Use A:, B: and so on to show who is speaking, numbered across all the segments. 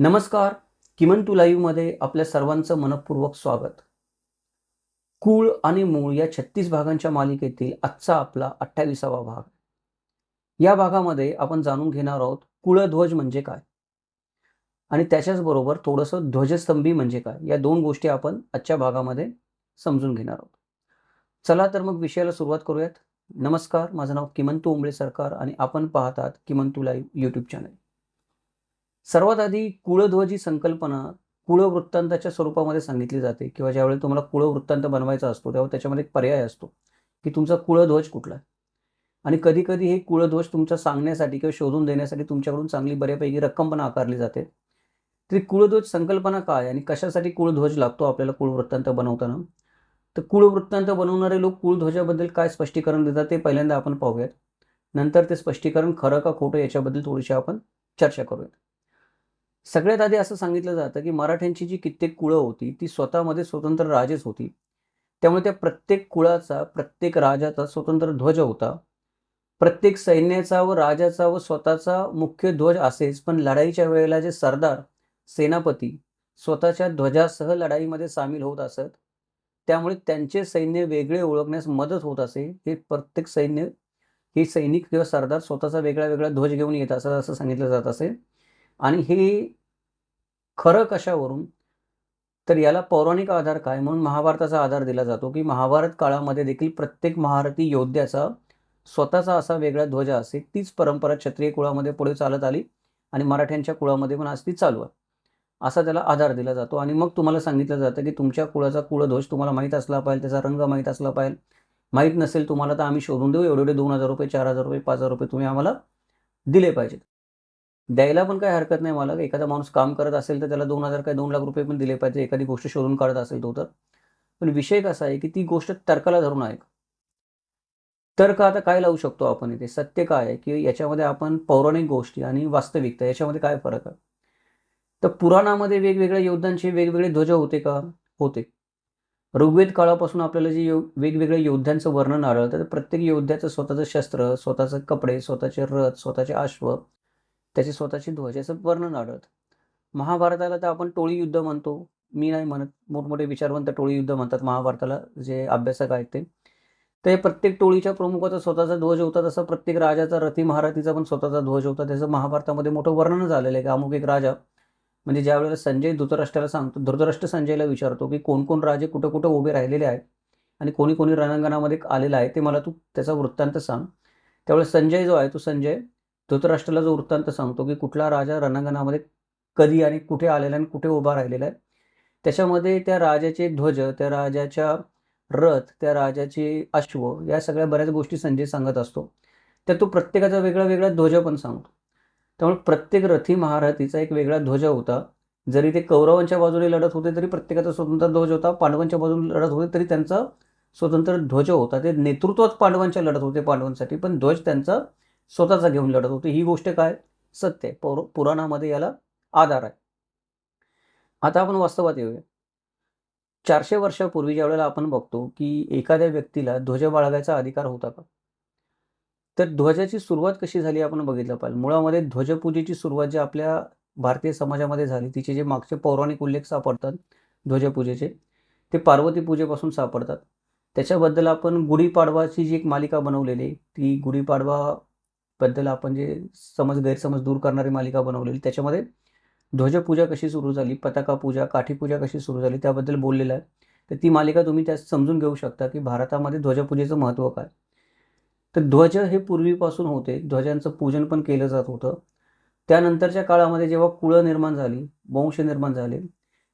A: नमस्कार किमन टू लाईव्हमध्ये आपल्या सर्वांचं मनपूर्वक स्वागत. कुळ आणि मूळ या छत्तीस भागांच्या मालिकेतील आजचा आपला अठ्ठावीसावा भाग. या भागामध्ये आपण जाणून घेणार आहोत कुळध्वज म्हणजे काय? आणि त्याच्याच बरोबर थोडंसं ध्वजस्तंभी म्हणजे काय? या दोन गोष्टी आपण आजच्या भागामध्ये समजून घेणार आहोत. चला तर मग विषयाला सुरुवात करूयात. नमस्कार माझं नाव किमंतू उंबळे सरकार आणि आपण पाहतात किमंतू लाईव्ह यूट्यूब चॅनल सर्वात आधी कुळध्वज ही संकल्पना कुळवृत्तांताच्या स्वरूपामध्ये सांगितली जाते किंवा ज्यावेळी तुम्हाला कुळवृत्तांत बनवायचा असतो तेव्हा त्याच्यामध्ये एक पर्याय असतो की तुमचा कुळध्वज कुठला आहे? आणि कधी कधी हे कुळध्वज तुमच्या सांगण्यासाठी किंवा शोधून देण्यासाठी तुमच्याकडून चांगली बऱ्यापैकी रक्कम पण आकारली जाते. तरी कुळध्वज संकल्पना काय आणि कशासाठी कुळध्वज लागतो आपल्याला कुळवृत्तांत बनवताना? तर कुळवृत्तांत बनवणारे लोक कुळध्वजाबद्दल काय स्पष्टीकरण देतात ते पहिल्यांदा आपण पाहूयात. नंतर ते स्पष्टीकरण खरं का खोटं याच्याबद्दल थोडीशी आपण चर्चा करूयात. सगळ्यात आधी असं सांगितलं जातं की मराठ्यांची जी कित्येक कुळं होती ती स्वतःमध्ये स्वतंत्र राजेच होती. त्यामुळे त्या प्रत्येक कुळाचा प्रत्येक राजाचा स्वतंत्र ध्वज होता. प्रत्येक सैन्याचा व राजाचा व स्वतःचा मुख्य ध्वज असेच पण लढाईच्या वेळेला जे सरदार सेनापती स्वतःच्या ध्वजासह लढाईमध्ये सामील होत असत त्यामुळे त्यांचे सैन्य वेगळे ओळखण्यास मदत होत असे. हे प्रत्येक सैन्य हे सैनिक किंवा सरदार स्वतःचा वेगळा वेगळा ध्वज घेऊन येत असत असं सांगितलं जात असे. आणि हे खरं कशावरून? तर याला पौराणिक आधार काय? म्हणून महाभारताचा आधार दिला जातो की महाभारत काळामध्ये देखील प्रत्येक महारथी योद्ध्याचा स्वतःचा असा वेगळा ध्वज असे तीच परंपरा क्षत्रिय कुळामध्ये पुढे चालत आली आणि मराठ्यांच्या कुळामध्ये पण आज ती चालू आहे. असा त्याला आधार दिला जातो. आणि मग तुम्हाला सांगितलं जातं की तुमच्या कुळाचा कुळध्वज तुम्हाला माहीत असला पाहिजे त्याचा रंग माहीत असला पाहिजे. माहीत नसेल तुम्हाला तर आम्ही शोधून देऊ. एवढे एवढे दोन हजार रुपये चार हजार रुपये पाच हजार रुपये तुम्ही आम्हाला दिले पाहिजेत. द्यायला पण काही हरकत नाही मला एखादा माणूस काम करत असेल तर त्याला दोन हजार काय दोन लाख रुपये पण दिले पाहिजे. एखादी गोष्ट शोधून काढत असेल तो तर. पण विषय कसा आहे की ती गोष्ट तर्काला धरून आहे. तर्क आता काय लावू शकतो आपण इथे? सत्य काय आहे की याच्यामध्ये आपण पौराणिक गोष्टी आणि वास्तविकता याच्यामध्ये काय फरक आहे? तर पुराणामध्ये वेगवेगळ्या योद्ध्यांचे वेगवेगळे ध्वज होते का? होते. ऋग्वेद काळापासून आपल्याला जे यो वेगवेगळ्या योद्ध्यांचं वर्णन आढळतं तर प्रत्येक योद्ध्याचं स्वतःचं शस्त्र स्वतःचं कपडे स्वतःचे रथ स्वतःचे अश्व त्याचे स्वतःचे ध्वज याचं वर्णन आढळतं. महाभारताला तर आपण टोळी युद्ध म्हणतो. मी नाही म्हणत मोठमोठे विचारवंत टोळी युद्ध म्हणतात महाभारताला जे अभ्यासक आहेत ते. तर प्रत्येक टोळीच्या प्रमुखाचा स्वतःचा ध्वज होता तसं प्रत्येक राजाचा रथी महारथीचा पण स्वतःचा ध्वज होता. त्याचं महाभारतामध्ये मोठं वर्णन झालेलं आहे की अमुक एक राजा म्हणजे ज्या वेळेला संजय धृतराष्ट्राला सांगतो धृतराष्ट्र संजयला विचारतो की कोण कोण राजे कुठं कुठं उभे राहिलेले आहेत आणि कोणी कोणी रणांगणामध्ये आलेलं आहे ते मला तू त्याचा वृत्तांत सांग. त्यावेळेस संजय जो आहे तो संजय धृतराष्ट्राला जो वृत्तांत सांगतो की कुठला राजा रणांगणामध्ये कधी आणि कुठे आलेला आणि कुठे उभा राहिलेला आहे त्याच्यामध्ये त्या राजाचे ध्वज त्या राजाच्या रथ त्या राजाचे अश्व या सगळ्या बऱ्याच गोष्टी संजय सांगत असतो. तर तो प्रत्येकाचा वेगळा वेगळा ध्वज पण सांगतो. त्यामुळे प्रत्येक रथी महारथीचा एक वेगळा ध्वज होता. जरी ते कौरवांच्या बाजूने लढत होते तरी प्रत्येकाचा स्वतंत्र ध्वज होता. पांडवांच्या बाजूने लढत होते तरी त्यांचा स्वतंत्र ध्वज होता. ते नेतृत्वात पांडवांच्या लढत होते पांडवांसाठी पण ध्वज त्यांचा स्वतःचा घेऊन लढत होते. ही गोष्ट काय? सत्य आहे. पौर पुराणामध्ये याला आधार आहे. आता आपण वास्तवात येऊया. चारशे वर्षापूर्वी ज्या वेळेला आपण बघतो की एखाद्या व्यक्तीला ध्वज बाळगायचा अधिकार होता का? तर ध्वजाची सुरुवात कशी झाली आपण बघितलं पाहिजे. मुळामध्ये ध्वजपूजेची सुरुवात जी आपल्या भारतीय समाजामध्ये झाली तिचे जे मागचे पौराणिक उल्लेख सापडतात ध्वजपूजेचे ते पार्वती पूजेपासून सापडतात. त्याच्याबद्दल आपण गुढीपाडवाची जी एक मालिका बनवलेली ती गुढीपाडवा बद्दल आपण जे समज गैरसमज दूर करणारी मालिका बनवलेली त्याच्यामध्ये ध्वजपूजा कशी सुरू झाली पताका पूजा काठीपूजा कशी सुरू झाली त्याबद्दल बोललेलं आहे. तर ती मालिका तुम्ही त्यात समजून घेऊ शकता की भारतामध्ये ध्वजपूजेचं महत्त्व काय तर ध्वज हे पूर्वीपासून होते ध्वजांचं पूजन पण केलं जात होतं. त्यानंतरच्या काळामध्ये जेव्हा कुळं निर्माण झाली वंश निर्माण झाले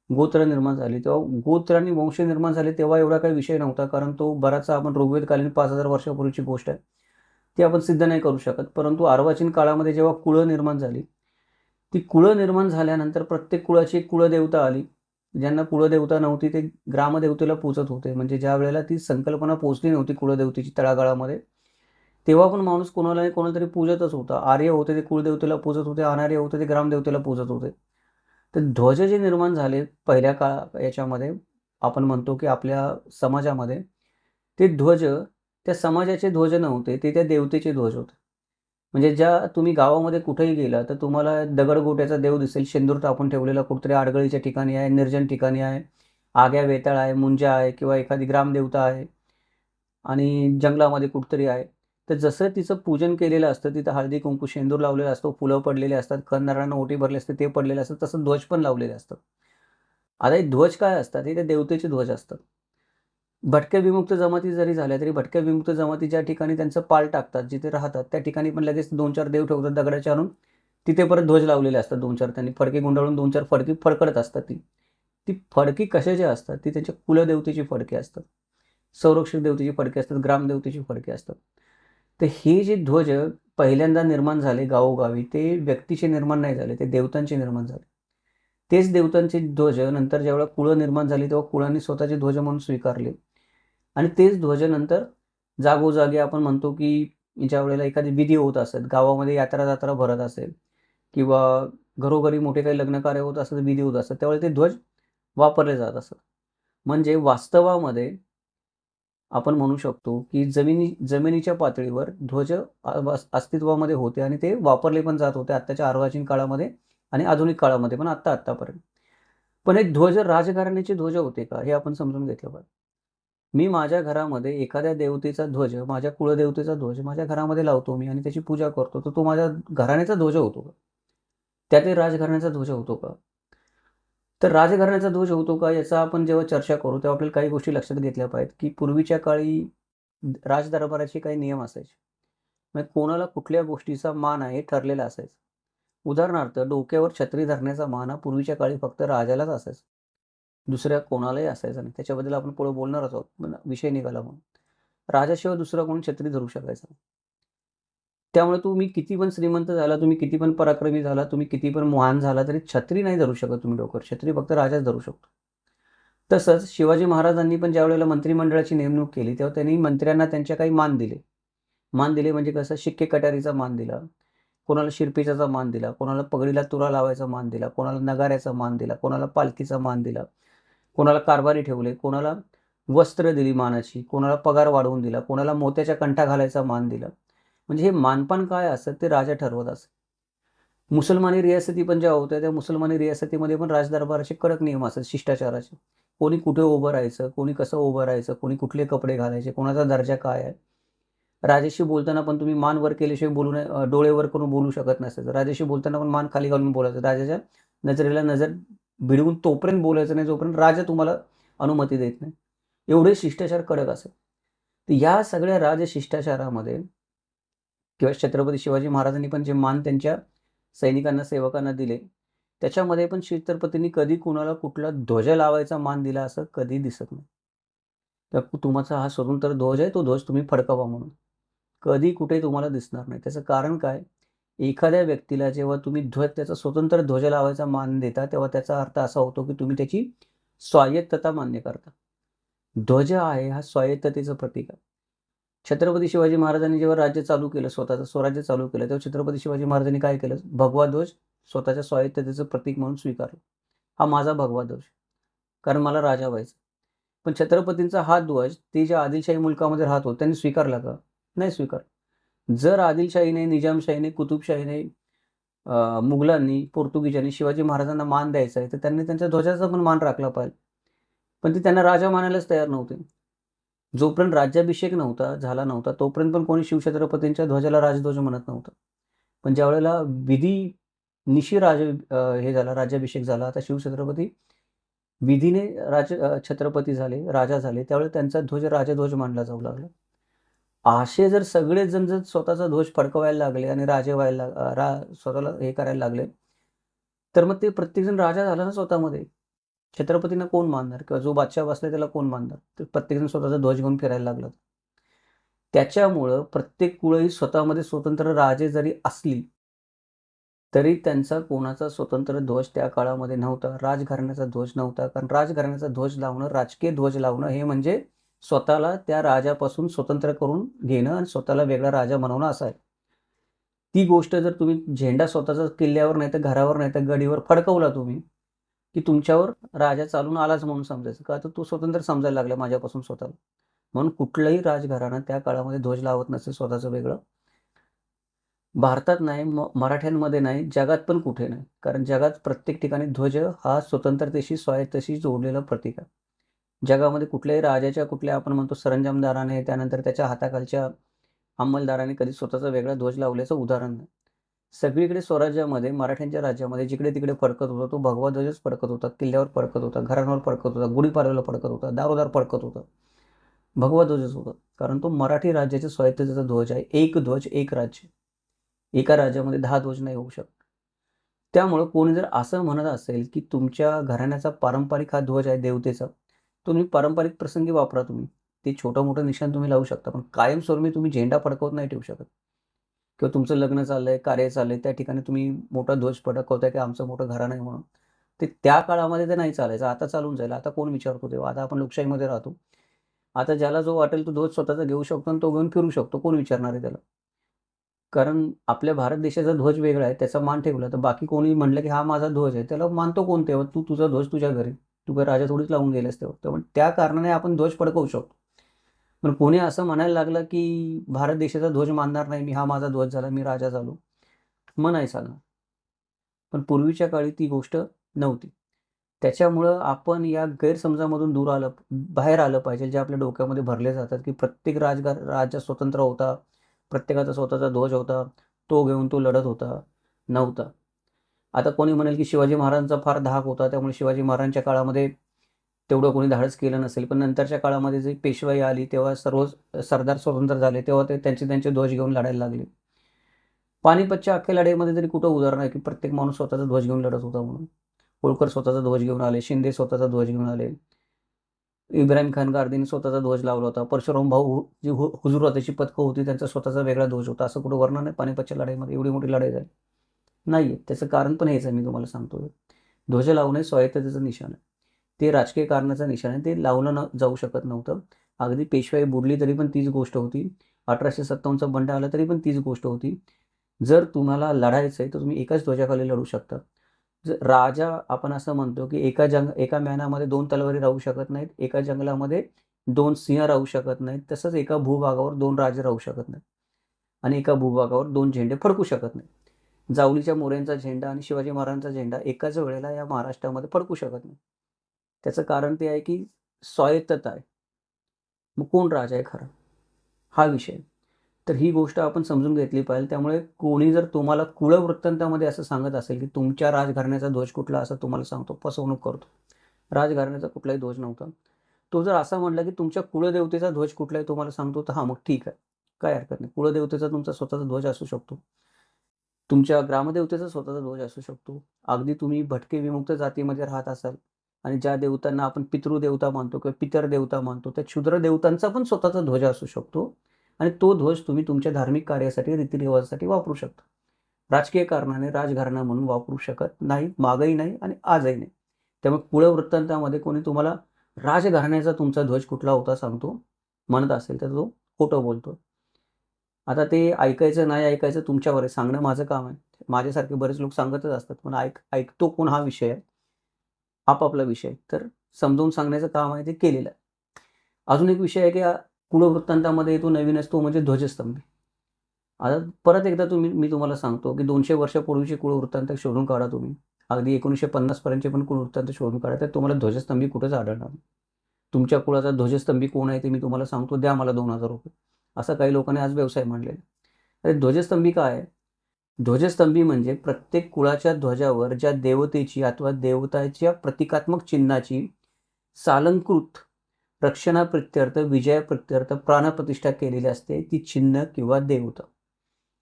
A: गोत्र निर्माण झाले तेव्हा गोत्र आणि वंश निर्माण झाले तेव्हा एवढा काही विषय नव्हता कारण तो बराचसा आपण ऋग्वेदकालीन पाच हजार वर्षापूर्वीची गोष्ट आहे. ती आपण सिद्ध नाही करू शकत. परंतु अर्वाचीन काळामध्ये जेव्हा कुळं निर्माण झाली ती कुळं निर्माण झाल्यानंतर प्रत्येक कुळाची एक कुळदेवता आली ज्यांना कुळदेवता नव्हती ते ग्रामदेवतेला पूजत होते. म्हणजे ज्या वेळेला ती संकल्पना पोचली नव्हती कुळदेवतेची तळागाळामध्ये तेव्हा पण माणूस कोणाला नाही कोणाला तरी पूजतच होता. आर्य होते ते कुळदेवतेला पूजत होते अनार्य होते ते ग्रामदेवतेला पूजत होते. तर ध्वज जे निर्माण झाले पहिल्या काळा याच्यामध्ये आपण म्हणतो की आपल्या समाजामध्ये ते ध्वज त्या समाजाचे ध्वज नव्हते ते त्या देवतेचे ध्वज होते. म्हणजे ज्या तुम्ही गावामध्ये कुठेही गेला तर तुम्हाला दगडगोट्याचा देव दिसेल. शेंदूर टाकून ठेवलेला कुठतरी आडगळीच्या ठिकाणी आहे निर्जन ठिकाणी आहे. आग्या वेताळ आहे मुंजा आहे किंवा एखादी ग्रामदेवता आहे. आणि जंगलामध्ये कुठतरी आहे. तर जसं तिचं पूजन केलेलं असतं तिथं हळदी कुंकू शेंदूर लावलेला असतो फुलं पडलेले असतात खणनारानं ओटी भरले असते ते पडलेले असतात तसं ध्वज पण लावलेले असतात आता हे ध्वज काय असतात? हे ते देवतेचे ध्वज असतात. भटक्या विमुक्त जमाती जरी झाल्या तरी भटक्या विमुक्त जमाती ज्या ठिकाणी त्यांचं पाल टाकतात जिथे राहतात त्या ठिकाणी पण लगेच दोन चार देव ठेवतात दगडाच्या आणून. तिथे परत ध्वज लावलेले असतात दोन चार त्यांनी. फडके गुंडाळून दोन चार फडकी फडकडत असतात ती. ती फडकी कशाची असतात ती त्यांच्या कुलदेवतेची फडके असतात. संरक्षक देवतेची फडके असतात ग्रामदेवतेची फडके असतात. तर हे जे ध्वज पहिल्यांदा निर्माण झाले गावोगावी ते व्यक्तीचे निर्माण नाही झाले ते देवतांचे निर्माण झाले. तेच देवतांचे ध्वज नंतर ज्यावेळेला कुळं निर्माण झाली तेव्हा कुळांनी स्वतःचे ध्वज म्हणून स्वीकारले. आणि तेच ध्वजानंतर जागोजागी आपण म्हणतो की ज्या वेळेला एखादी विधी होत असत गावामध्ये यात्रा जात्रा भरत असेल किंवा घरोघरी मोठे काही लग्न कार्य होत असत विधी होत असत त्यावेळेला ते ध्वज वापरले जात असत. म्हणजे वास्तवामध्ये आपण म्हणू शकतो की जमिनी जमिनीच्या पातळीवर ध्वज अस्तित्वामध्ये होते आणि ते वापरले पण जात होते आत्ताच्या अर्वाचीन काळामध्ये आणि आधुनिक काळामध्ये पण आत्ता आत्तापर्यंत. पण एक ध्वज राजघराण्याचे ध्वज होते का हे आपण समजून घेतलं पाहिजे. मी माझ्या घरामध्ये एखाद्या देवतेचा ध्वज माझ्या कुळदेवतेचा ध्वज माझ्या घरामध्ये लावतो मी आणि त्याची पूजा करतो तर तो माझ्या घराण्याचा ध्वज होतो का? त्यात राजघराण्याचा ध्वज होतो का? तर राजघराण्याचा ध्वज होतो का याचा आपण जेव्हा चर्चा करू तेव्हा आपल्याला काही गोष्टी लक्षात घेतल्या पाहिजेत की पूर्वीच्या काळी राजदरबाराचे काही नियम असायचे. म्हणजे कोणाला कुठल्या गोष्टीचा मान आहे ठरलेला असायचं. उदाहरणार्थ डोक्यावर छत्री धरण्याचा मान हा पूर्वीच्या काळी फक्त राजालाच असायचा. दुसऱ्या कोणालाही असायचा नाही. त्याच्याबद्दल आपण पुढे बोलणारच आहोत. विषय निघाला म्हणून. राजाशिवाय दुसरा कोण छत्री धरू शकायचा त्यामुळे तुम्ही किती पण श्रीमंत झाला तुम्ही किती पण पराक्रमी झाला तुम्ही किती पण महान झाला तरी छत्री नाही धरू शकत तुम्ही डोकर छत्री फक्त राजाच धरू शकतो. तसंच शिवाजी महाराजांनी पण ज्यावेळेला मंत्रिमंडळाची नेमणूक केली तेव्हा त्यांनी मंत्र्यांना त्यांच्या काही मान दिले. मान दिले म्हणजे कसं? शिक्के कटारीचा मान दिला. कोणाला शिरपेचाचा मान दिला कोणाला पगडीला तुरा लावायचा मान दिला कोणाला नगाऱ्याचा मान दिला कोणाला पालखीचा मान दिला. कोणाला कारभारी ठेवले कोणाला वस्त्र दिली मानाची कोणाला पगार वाढवून दिला कोणाला मोत्याच्या कंठा घालायचा मान दिला. म्हणजे हे मानपान काय असतं ते राजा ठरवत असत. मुसलमानी रियासती पण ज्या होत्या त्या मुसलमानी रियासतीमध्ये पण राजदरबाराचे कडक नियम असत शिष्टाचाराचे. कोणी कुठे उभं राहायचं कोणी कसं उभं राहायचं कोणी कुठले कपडे घालायचे कोणाचा दर्जा काय आहे? राजाशी बोलताना पण तुम्ही मान वर केल्याशिवाय बोलू नये डोळे वर करून बोलू शकत नसायचं राजाशी बोलताना पण मान खाली घालून बोलायचं. राजाच्या नजरेला नजर भिडवून तोपर्यंत बोलायचं नाही जोपर्यंत राजा तुम्हाला अनुमती देत नाही. एवढे शिष्टाचार कडक असेल. तर या सगळ्या राजशिष्टाचारामध्ये किंवा छत्रपती शिवाजी महाराजांनी पण जे मान त्यांच्या सैनिकांना सेवकांना दिले त्याच्यामध्ये पण छत्रपतींनी कधी कुणाला कुठला ध्वज लावायचा मान दिला असं कधी दिसत नाही. तर तुमचा हा स्वतंत्र ध्वज आहे तो ध्वज तुम्ही फडकावा म्हणून. कधी कुठे तुम्हाला दिसणार नाही. त्याचं कारण काय? एखाद्या व्यक्तीला जेव्हा तुम्ही ध्वज त्याचा स्वतंत्र ध्वज लावायचा मान देता तेव्हा त्याचा अर्थ असा होतो की तुम्ही त्याची स्वायत्तता मान्य करता. ध्वज आहे हा स्वायत्ततेचं प्रतीक आहे. छत्रपती शिवाजी महाराजांनी जेव्हा राज्य चालू केलं स्वतःचं स्वराज्य चालू केलं तेव्हा छत्रपती शिवाजी महाराजांनी काय केलं? भगवा ध्वज स्वतःच्या स्वायत्ततेचं प्रतीक म्हणून स्वीकारलं. हा माझा भगवा ध्वज. कारण मला राजा व्हायचं. पण छत्रपतींचा हा ध्वज ते ज्या आदिलशाही मुलकामध्ये राहतो त्यांनी स्वीकारला का? नाही स्वीकार जर आदिलशाहीने निजामशाहीने कुतुबशाहीने मुघलांनी पोर्तुगीजांनी शिवाजी महाराजांना मान द्यायचा आहे तर त्यांनी त्यांच्या ध्वजाचा पण मान राखला पाहिजे. पण ते त्यांना राजा मानायलाच तयार नव्हते. जोपर्यंत राज्याभिषेक नव्हता झाला नव्हता तोपर्यंत पण कोणी शिवछत्रपतींच्या ध्वजाला राजध्वज म्हणत नव्हतं. पण ज्या वेळेला विधी निशी राज हे झाला राज्याभिषेक झाला आता शिवछत्रपती विधीने राज छत्रपती झाले राजा झाले त्यावेळेस त्यांचा ध्वज राजध्वज मानला जाऊ लागला. असे जर सगळेजण जर स्वतःचा ध्वज फडकवायला लागले आणि राजे व्हायला रा स्वतःला हे करायला लागले तर मग ते प्रत्येकजण राजा झाला ना स्वतःमध्ये. छत्रपतींना कोण मानणार? किंवा जो बादशाह बसला त्याला कोण मानणार? तर प्रत्येकजण स्वतःचा ध्वज घेऊन फिरायला लागला. त्याच्यामुळं प्रत्येक कुळही स्वतःमध्ये स्वतंत्र राजे जरी असली तरी त्यांचा कोणाचा स्वतंत्र ध्वज त्या काळामध्ये नव्हता. राजघराण्याचा ध्वज नव्हता. कारण राजघराण्याचा ध्वज लावणं राजकीय ध्वज लावणं हे म्हणजे स्वतःला त्या राजापासून स्वतंत्र करून घेणं आणि स्वतःला वेगळा राजा बनवणं असं आहे. ती गोष्ट जर तुम्ही झेंडा स्वतःचा किल्ल्यावर नाही तर घरावर नाही तर गडीवर फडकवला तुम्ही की तुमच्यावर राजा चालून आलाच म्हणून समजायचं. का तर तू स्वतंत्र समजायला लागला माझ्यापासून स्वतःला. म्हणून कुठलंही राजघराणं त्या काळामध्ये ध्वज लावत नसेल स्वतःचं वेगळं. भारतात नाही म मराठ्यांमध्ये नाही जगात पण कुठे नाही. कारण जगात प्रत्येक ठिकाणी ध्वज हा स्वतंत्रतेशी स्वायत्तशी जोडलेला प्रतीक आहे. जगामध्ये कुठल्याही राजाच्या कुठल्या आपण म्हणतो सरंजामदाराने त्यानंतर त्याच्या हाताखालच्या अंमलदाराने कधी स्वतःचा वेगळा ध्वज लावल्याचं उदाहरण नाही. सगळीकडे स्वराज्यामध्ये मराठ्यांच्या राज्यामध्ये जिकडे तिकडे फडकत होता तो भगवा ध्वजच फडकत होता किल्ल्यावर फडकत होता घरांवर फडकत होता गुढीपाडव्याला फडकत होता दारोदार फडकत होता. भगवा ध्वजच होता कारण तो मराठी राज्याच्या स्वायत्ततेचा ध्वज आहे. एक ध्वज एक राज्य. एका राज्यामध्ये दहा ध्वज नाही होऊ शकत. त्यामुळं कोणी जर असं म्हणत असेल की तुमच्या घराण्याचा पारंपरिक हा ध्वज आहे देवतेचा तुम्ही पारंपरिक प्रसंगी वापरा तुम्ही. ते छोटं मोठं निशाण तुम्ही लावू शकता पण कायमस्वरूपी तुम्ही झेंडा फडकवत नाही ठेवू शकत. किंवा तुमचं लग्न चाललंय कार्य चाललंय त्या ठिकाणी तुम्ही मोठा ध्वज फडकवताय की आमचं मोठं घरा नाही म्हणून. ते त्या काळामध्ये ते नाही चालायचं आता चालून जाईल. आता कोण विचारतो तेव्हा आता आपण लोकशाहीमध्ये राहतो. आता ज्याला जो वाटेल तो ध्वज स्वतःचा घेऊ शकतो आणि तो घेऊन फिरू शकतो. कोण विचारणार आहे त्याला? कारण आपल्या भारत देशाचा ध्वज वेगळा आहे त्याचा मान ठेवला तर बाकी कोणी म्हणलं की हा माझा ध्वज आहे त्याला मानतो कोण तेव्हा? तू तुझा ध्वज तुझ्या घरी. तू काय राजा थोडीच लावून गेलेस तेव्हा पण त्या कारणाने आपण ध्वज फडकवू शकतो. पण कोणी असं म्हणायला लागलं की भारत देशाचा ध्वज मानणार नाही मी हा माझा ध्वज झाला मी राजा झालो. मग नाही चालणार. पण पूर्वीच्या काळी ती गोष्ट नव्हती. त्याच्यामुळं आपण या गैरसमजामधून दूर आलं बाहेर आलं पाहिजे जे आपल्या डोक्यामध्ये भरले जातात की प्रत्येक राजगार राज्य स्वतंत्र होता प्रत्येकाचा स्वतःचा ध्वज होता तो घेऊन तो लढत होता नव्हता. आता कोणी म्हणेल की शिवाजी महाराजांचा फार धाक होता त्यामुळे शिवाजी महाराजांच्या काळामध्ये तेवढं कोणी धाडस केलं नसेल. पण नंतरच्या काळामध्ये जे पेशवाई आली तेव्हा सर्व सरदार स्वतंत्र झाले तेव्हा ते त्यांचे त्यांचे ध्वज घेऊन लढायला लागले. पानिपतच्या अख्ख्या लढाईमध्ये तरी कुठं उदाहरण आहे की प्रत्येक माणूस स्वतःचा ध्वज घेऊन लढत होता म्हणून. होळकर स्वतःचा ध्वज घेऊन आले शिंदे स्वतःचा ध्वज घेऊन आले. इब्राहिम खान गार्दीने स्वतःचा ध्वज लावला होता. परशुराम भाऊ जी हु हुजूर त्याची पथकं होती त्यांचा स्वतःचा वेगळा ध्वज होता. असं कुठं वर्णन आहे? पानिपतच्या लढाईमध्ये एवढी मोठी लढाई झाली. नाही आहे त्याचं कारण पण हेच आहे मी तुम्हाला सांगतो ध्वज लावणे स्वायत्ततेचं निशाण आहे. ते राजकीय कारणाचं निशाण आहे. ते लावलं न जाऊ शकत नव्हतं. अगदी पेशवाई बुडली तरी पण तीच गोष्ट होती. अठराशे सत्तावन्नचा बंड आला तरी पण तीच गोष्ट होती. जर तुम्हाला लढायचं आहे तर तुम्ही एकाच ध्वजाखाली लढू शकता. जर राजा आपण असं म्हणतो की एका जंग एका मॅनामध्ये दोन तलवारी राहू शकत नाहीत. एका जंगलामध्ये दोन सिंह राहू शकत नाहीत. तसंच एका भूभागावर दोन राजे राहू शकत नाहीत. आणि एका भूभागावर दोन झेंडे फडकू शकत नाहीत. जावलीच्या मोऱ्यांचा झेंडा आणि शिवाजी महाराजांचा झेंडा एकाच वेळेला या महाराष्ट्रामध्ये फडकू शकत नाही. त्याचं कारण ते आहे की स्वायत्तता आहे. मग कोण राजा आहे खरा? हा विषय. तर ही गोष्ट आपण समजून घेतली पाहिजे. त्यामुळे कोणी जर तुम्हाला कुळवृत्तांतामध्ये असं सांगत असेल की तुमच्या राजघराण्याचा ध्वज कुठला असं तुम्हाला सांगतो फसवणूक करतो. राजघराण्याचा कुठलाही ध्वज नव्हता. तो जर असा म्हटला की तुमच्या कुळदेवतेचा ध्वज कुठलाही तुम्हाला सांगतो तर हा मग ठीक आहे. काय हरकत नाही. कुळदेवतेचा तुमचा स्वतःचा ध्वज असू शकतो. तुमच्या ग्रामदेवतेचा स्वतःचा ध्वज असू शकतो. अगदी तुम्ही भटके विमुक्त जातीमध्ये राहत असाल आणि ज्या देवतांना आपण पितृदेवता मानतो किंवा पितर देवता मानतो त्या क्षुद्र देवतांचा पण स्वतःचा ध्वज असू शकतो आणि तो ध्वज तुम्ही तुमच्या धार्मिक कार्यासाठी रीतिरिवाजासाठी वापरू शकता. राजकीय कारणाने राजघराणा म्हणून वापरू शकत नाही मागही नाही आणि आजही नाही. त्यामुळे कुळवृत्तांतामध्ये कोणी तुम्हाला राजघराण्याचा तुमचा ध्वज कुठला होता सांगतो. म्हणत असेल तर तो खोटं बोलतो आता ते ऐकायचं नाही ऐकायचं तुमच्यावर आहे. सांगणं माझं काम आहे. माझ्यासारखे बरेच लोक सांगतच असतात पण ऐक ऐकतो कोण हा विषय आहे? आपापला विषय तर समजावून सांगण्याचं काम आहे ते केलेलं आहे. अजून एक विषय आहे की कुळवृत्तांतामध्ये येतो नवीन असतो म्हणजे ध्वजस्तंभी. आता परत एकदा तुम्ही मी तुम्हाला सांगतो की दोनशे वर्षापूर्वीचे कुळवृत्तांत शोधून काढा तुम्ही. अगदी एकोणीसशे पन्नासपर्यंतचे पण कुळवृत्तांत शोधून काढा तर तुम्हाला ध्वजस्तंभी कुठेच आढळणार तुमच्या कुळाचा ध्वजस्तंभी कोण आहे ते मी तुम्हाला सांगतो. द्या मला दोन हजार रुपये. असं काही लोकांनी आज व्यवसाय मांडलेला अरे ध्वजस्तंभी काय ध्वजस्तंभी म्हणजे प्रत्येक कुळाच्या ध्वजावर ज्या देवतेची अथवा देवताच्या प्रतिकात्मक चिन्हाची सालंकृत विजया प्रत्यर्थ प्राणप्रतिष्ठा केलेली असते ती चिन्ह किंवा देवता.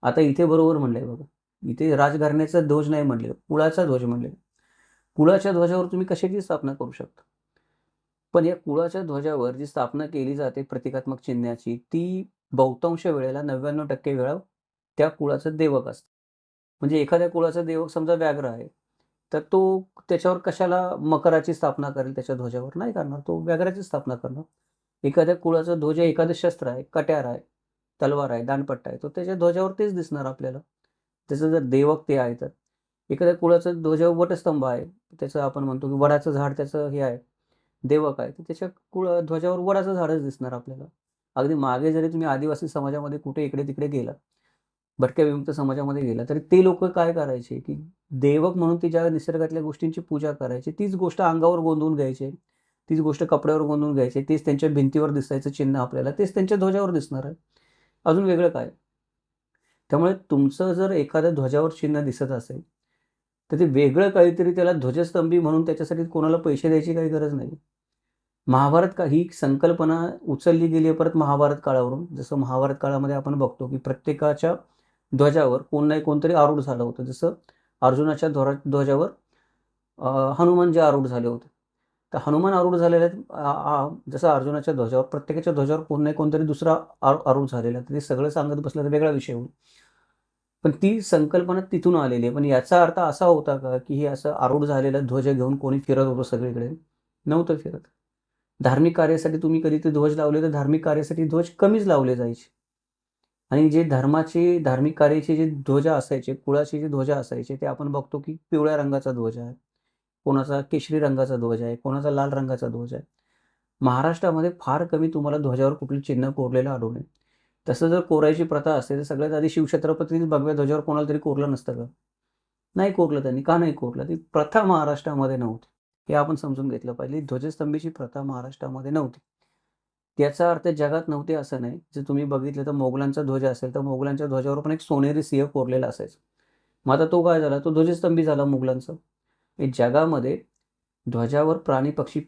A: आता इथे बरोबर म्हणलंय बघा. इथे राजघराण्याचा ध्वज नाही म्हणले कुळाचा ध्वज म्हणले. कुळाच्या ध्वजावर तुम्ही कशाची स्थापना करू शकता? पण या कुळाच्या ध्वजावर जी स्थापना केली जाते प्रतिकात्मक चिन्हाची ती बहुतांश वेळेला नव्याण्णव टक्के वेळा त्या कुळाचं देवक असतं. म्हणजे एखाद्या कुळाचा देवक समजा व्याघ्र आहे तर तो त्याच्यावर कशाला मकराची स्थापना करेल? त्याच्या ध्वजावर नाही करणार. तो व्याघ्राची स्थापना करणार. एखाद्या कुळाचा ध्वज एखादं शस्त्र आहे कट्यार आहे तलवार आहे दानपट्टा आहे तो त्याच्या ध्वजावर तेच दिसणार आपल्याला. त्याचं जर देवक ते आहे तर. एखाद्या कुळाचं ध्वजावर वटस्तंभ आहे त्याचं आपण म्हणतो की वडाचं झाड त्याचं हे आहे देवक आहे तर त्याच्या कुळ ध्वजावर वडाचं झाडच दिसणार आपल्याला. अगदी मागे जरी तुम्ही आदिवासी समाजामध्ये कुठे इकडे तिकडे गेला भटक्या विमुक्त समाजामध्ये गेला तरी ते लोक काय करायचे की देवक म्हणून ते ज्या निसर्गातल्या गोष्टींची पूजा करायची तीच गोष्ट अंगावर गोंधून घ्यायचे तीच गोष्ट कपड्यावर गोंधून घ्यायचे तेच त्यांच्या भिंतीवर दिसायचं चिन्ह आपल्याला तेच त्यांच्या ध्वजावर दिसणार आहे. अजून वेगळं काय? त्यामुळे तुमचं जर एखाद्या ध्वजावर चिन्ह दिसत असेल तर ते वेगळं काहीतरी त्याला ध्वजस्तंभी म्हणून त्याच्यासाठी कोणाला पैसे द्यायची काही गरज नाही. महाभारत का ही संकल्पना उचलली गेली आहे परत महाभारत काळावरून. जसं महाभारत काळामध्ये आपण बघतो की प्रत्येकाच्या ध्वजावर कोण नाही कोणतरी आरूढ झालं होतं. जसं अर्जुनाच्या ध्वरा ध्वजावर हनुमान जे आरूढ झाले होते. तर हनुमान आरूढ झालेले आहेत. जसं अर्जुनाच्या ध्वजावर प्रत्येकाच्या ध्वजावर कोण नाही कोणतरी दुसरा आरूढ झालेला तर ते सगळं सांगत बसलं तर वेगळा विषय होईल. पण ती संकल्पना तिथून आलेली आहे. पण याचा अर्थ असा होता का की हे असं आरूढ झालेलं ध्वज घेऊन कोणी फिरत होतं सगळीकडे? नव्हतं फिरत. धार्मिक कार्यासाठी तुम्ही कधी ते ध्वज लावले तर धार्मिक कार्यासाठी ध्वज कमीच लावले जायचे. आणि जे धर्माचे धार्मिक कार्याचे जे ध्वज असायचे कुळाचे जे ध्वज असायचे ते आपण बघतो की पिवळ्या रंगाचा ध्वज आहे. कोणाचा केशरी रंगाचा ध्वज आहे कोणाचा लाल रंगाचा ध्वज आहे. महाराष्ट्रामध्ये फार कमी तुम्हाला ध्वजावर कुठले चिन्ह कोरलेलं आढळून आहे तसं जर कोरायची प्रथा असते तर सगळ्यात आधी शिवछत्रपती भगव्या ध्वजावर कोणाला तरी कोरलं नसतं का? नाही कोरलं त्यांनी. का नाही कोरलं? ती प्रथा महाराष्ट्रामध्ये नव्हती. हे आपण समजून घेतलं पाहिजे. ध्वजस्तंभीची प्रथा महाराष्ट्रामध्ये नव्हती. त्याचा अर्थ जगात नव्हते असं नाही. जर तुम्ही बघितलं तर मोगलांचा ध्वज असेल तर मोगलांच्या ध्वजावर पण एक सोनेरी सिंह कोरलेला असायचा. मग आता तो काय झाला? तो ध्वजस्तंभी झाला मुघलांचा जगामध्ये ध्वजावर प्राणी पक्षी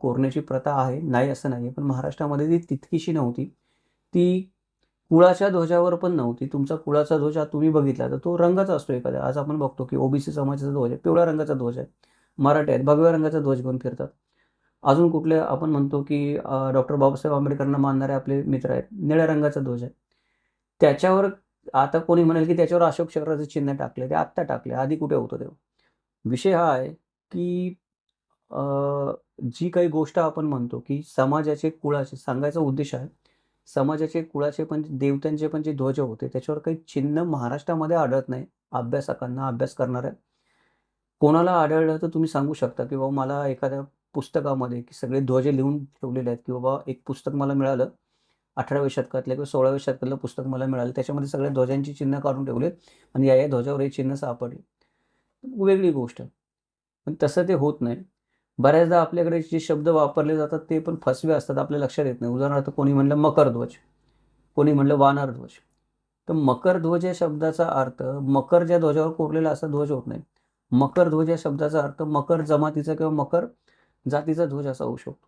A: कोरण्याची प्रथा आहे. नाही असं नाही पण महाराष्ट्रामध्ये ती तितकीशी नव्हती. ती कुळाच्या ध्वजावर पण नव्हती. तुमचा कुळाचा ध्वज तुम्ही बघितला तर तो रंगाचा असतो एखाद्या आज आपण बघतो की ओबीसी समाजाचा ध्वज आहे. पिवळ्या रंगाचा ध्वज आहे. मराठी आहेत. भगव्या रंगाचा ध्वज घेऊन फिरतात. अजून कुठले आपण म्हणतो की डॉक्टर बाबासाहेब आंबेडकरांना मानणारे आपले मित्र आहेत. निळ्या रंगाचा ध्वज आहे. त्याच्यावर आता कोणी म्हणेल की त्याच्यावर अशोक चक्राचं चिन्ह टाकले ते आत्ता टाकले आधी कुठे होतं तेव्हा? विषय हा आहे की जी काही गोष्ट आपण म्हणतो की समाजाचे कुळाचे सांगायचा उद्देश आहे समाजाचे कुळाचे पण देवतांचे पण जे ध्वज होते त्याच्यावर काही चिन्ह महाराष्ट्रामध्ये आढळत नाही. अभ्यासकांना अभ्यास करणाऱ्या कोणाला आढळलं तर तुम्ही सांगू शकता की बाबा मला एखाद्या पुस्तकामध्ये की सगळे ध्वजे लिहून ठेवलेले आहेत की बाबा एक पुस्तक मला मिळालं अठराव्या शतकातलं किंवा सोळाव्या शतकातलं पुस्तक मला मिळालं त्याच्यामध्ये सगळ्या ध्वजांची चिन्ह काढून ठेवलेत आणि या या ध्वजावर हे चिन्ह सापडले. वेगळी गोष्ट. पण तसं ते होत नाही. बऱ्याचदा आपल्याकडे जे शब्द वापरले जातात ते पण फसवे असतात आपल्या लक्षात येत नाही. उदाहरणार्थ कोणी म्हणलं मकर ध्वज कोणी म्हणलं वानरध्वज तर मकर ध्वज या शब्दाचा अर्थ मकर ज्या ध्वजावर कोरलेला असा ध्वज होत नाही. मकर ध्वज या शब्दाचा अर्थ मकर जमातीचा किंवा मकर जातीचा ध्वज असा होऊ शकतो.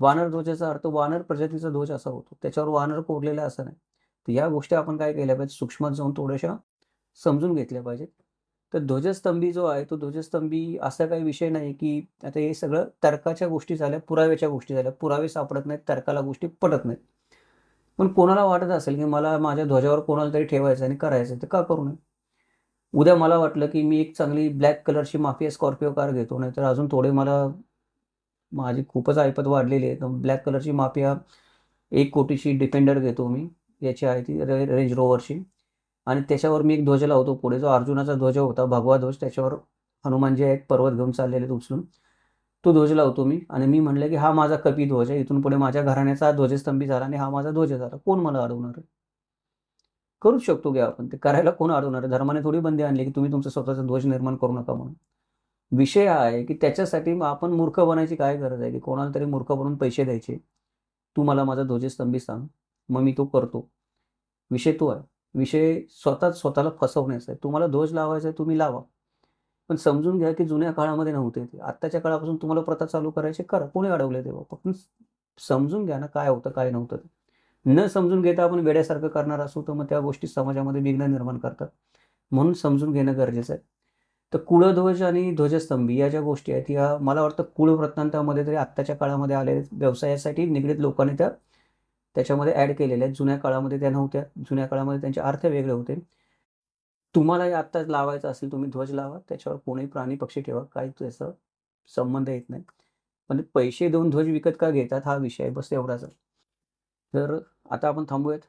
A: वानर ध्वजाचा अर्थ वानर प्रजातीचा ध्वज असा होतो. त्याच्यावर वानर कोरलेला असा नाही. तर या गोष्टी आपण काय केल्या पाहिजे सूक्ष्मात जाऊन थोड्याशा समजून घेतल्या पाहिजेत. तर ध्वजस्तंभी जो आहे तो ध्वजस्तंभी असा काही विषय नाही की आता हे सगळं तर्काच्या गोष्टी झाल्या पुराव्याच्या गोष्टी झाल्या. पुरावे सापडत नाहीत तर्काला गोष्टी पटत नाहीत. पण कोणाला वाटत असेल की मला माझ्या ध्वजावर कोणाला तरी ठेवायचं आणि करायचं तर का करू नये? उद्या मला वाटलं की मी एक चांगली ब्लॅक कलरची माफिया स्कॉर्पिओ कार घेतो नाही तर अजून थोडे मला माझी खूपच ऐपत वाढलेली आहे. तर ब्लॅक कलरची माफिया एक कोटीची डिफेंडर घेतो मी याची आहे ती रेंज रोवरची आणि त्याच्यावर मी एक ध्वज लावतो पुढे जो अर्जुनाचा ध्वज होता भगवा ध्वज त्याच्यावर हनुमानजी आहेत पर्वत घेऊन चाललेले उचलून. तो ध्वज लावतो मी आणि मी म्हणलं की हा माझा कपी ध्वज आहे इथून पुढे माझ्या घराण्याचा ध्वजस्तंभी झाला आणि हा माझा ध्वज झाला कोण मला अडवणार? आहे करूच शकतो की आपण. ते करायला कोण अडवणार धर्माने थोडी बंदी आणली की तुम्ही तुमचा स्वतःचा ध्वज निर्माण करू नका म्हणून. विषय हा आहे की त्याच्यासाठी आपण मूर्ख बनायची काय गरज आहे? की कोणाला तरी मूर्ख बनून पैसे द्यायचे. तू मला माझा ध्वजस्तंभी सांग. मग मी तो करतो. विषय तो आहे. विषय स्वतःच स्वतःला फसवण्याचा आहे. तुम्हाला ध्वज लावायचा आहे तुम्ही लावा. पण समजून घ्या की जुन्या काळामध्ये नव्हते ते. आत्ताच्या काळापासून तुम्हाला प्रथा चालू करायचे करा. कोणी अडवले तेव्हा? फक्त समजून घ्या ना काय होतं काय नव्हतं ते. न समजून घेता आपण वेड्यासारखं करणार असू तर मग त्या गोष्टी समाजामध्ये विघ्न निर्माण करतात. म्हणून समजून घेणं गरजेचं आहे. तर कुळध्वज आणि ध्वजस्तंभी या ज्या गोष्टी आहेत या मला वाटतं कुळ वृत्तांतामध्ये तरी आत्ताच्या काळामध्ये आले व्यवसायासाठी निगडीत लोकांनी त्या त्याच्यामध्ये ॲड केलेल्या आहेत. जुन्या काळामध्ये त्या नव्हत्या. जुन्या काळामध्ये त्यांचे अर्थ वेगळे होते. तुम्हाला आत्ता लावायचं असेल तुम्ही ध्वज लावा. त्याच्यावर कोणी प्राणी पक्षी ठेवा. काही त्याचा संबंध येत नाही. पण पैसे देऊन ध्वज विकत का घेतात हा विषय बस एवढाच तर आता आपण थांबूयात.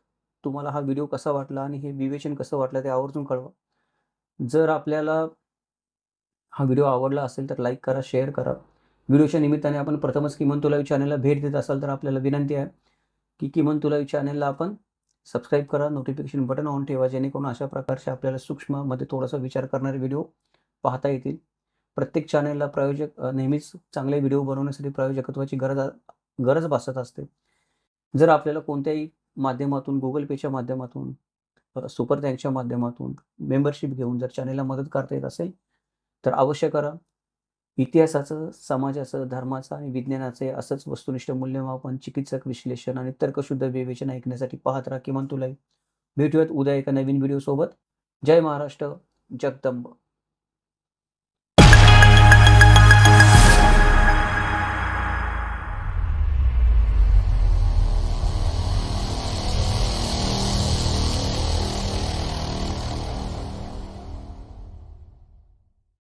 A: तुम्हाला हा व्हिडिओ कसा वाटला आणि हे विवेचन कसं वाटलं ते आवर्जून कळवा. जर आपल्याला हा व्हिडिओ आवडला असेल तर लाईक करा शेअर करा. व्हिडिओच्या निमित्ताने आपण प्रथमच किमान तुला चॅनलला भेट देत असाल तर आपल्याला विनंती आहे की किमान तुला चॅनलला आपण सबस्क्राईब करा नोटिफिकेशन बटन ऑन ठेवा जेणेकरून अशा प्रकारचे आपल्याला सूक्ष्ममध्ये थोडासा विचार करणारे व्हिडिओ पाहता येतील. प्रत्येक चॅनलला प्रायोजक नेहमीच चांगले व्हिडिओ बनवण्यासाठी प्रायोजकत्वाची गरज गरज भासत असते. जर आपल्याला कोणत्याही माध्यमातून गुगल पेच्या माध्यमातून सुपर थँक्सच्या माध्यमातून मेंबरशिप घेऊन जर चॅनेलला मदत करता येत असेल तर अवश्य करा. इतिहासाचं समाजाचं धर्माचं आणि विज्ञानाचं असंच वस्तुनिष्ठ मूल्यमापन चिकित्सक विश्लेषण आणि तर्कशुद्ध विवेचन ऐकण्यासाठी पाहत राहा किमान तुला भेटूयात उद्या एका नवीन व्हिडिओसोबत जय महाराष्ट्र जगदंब.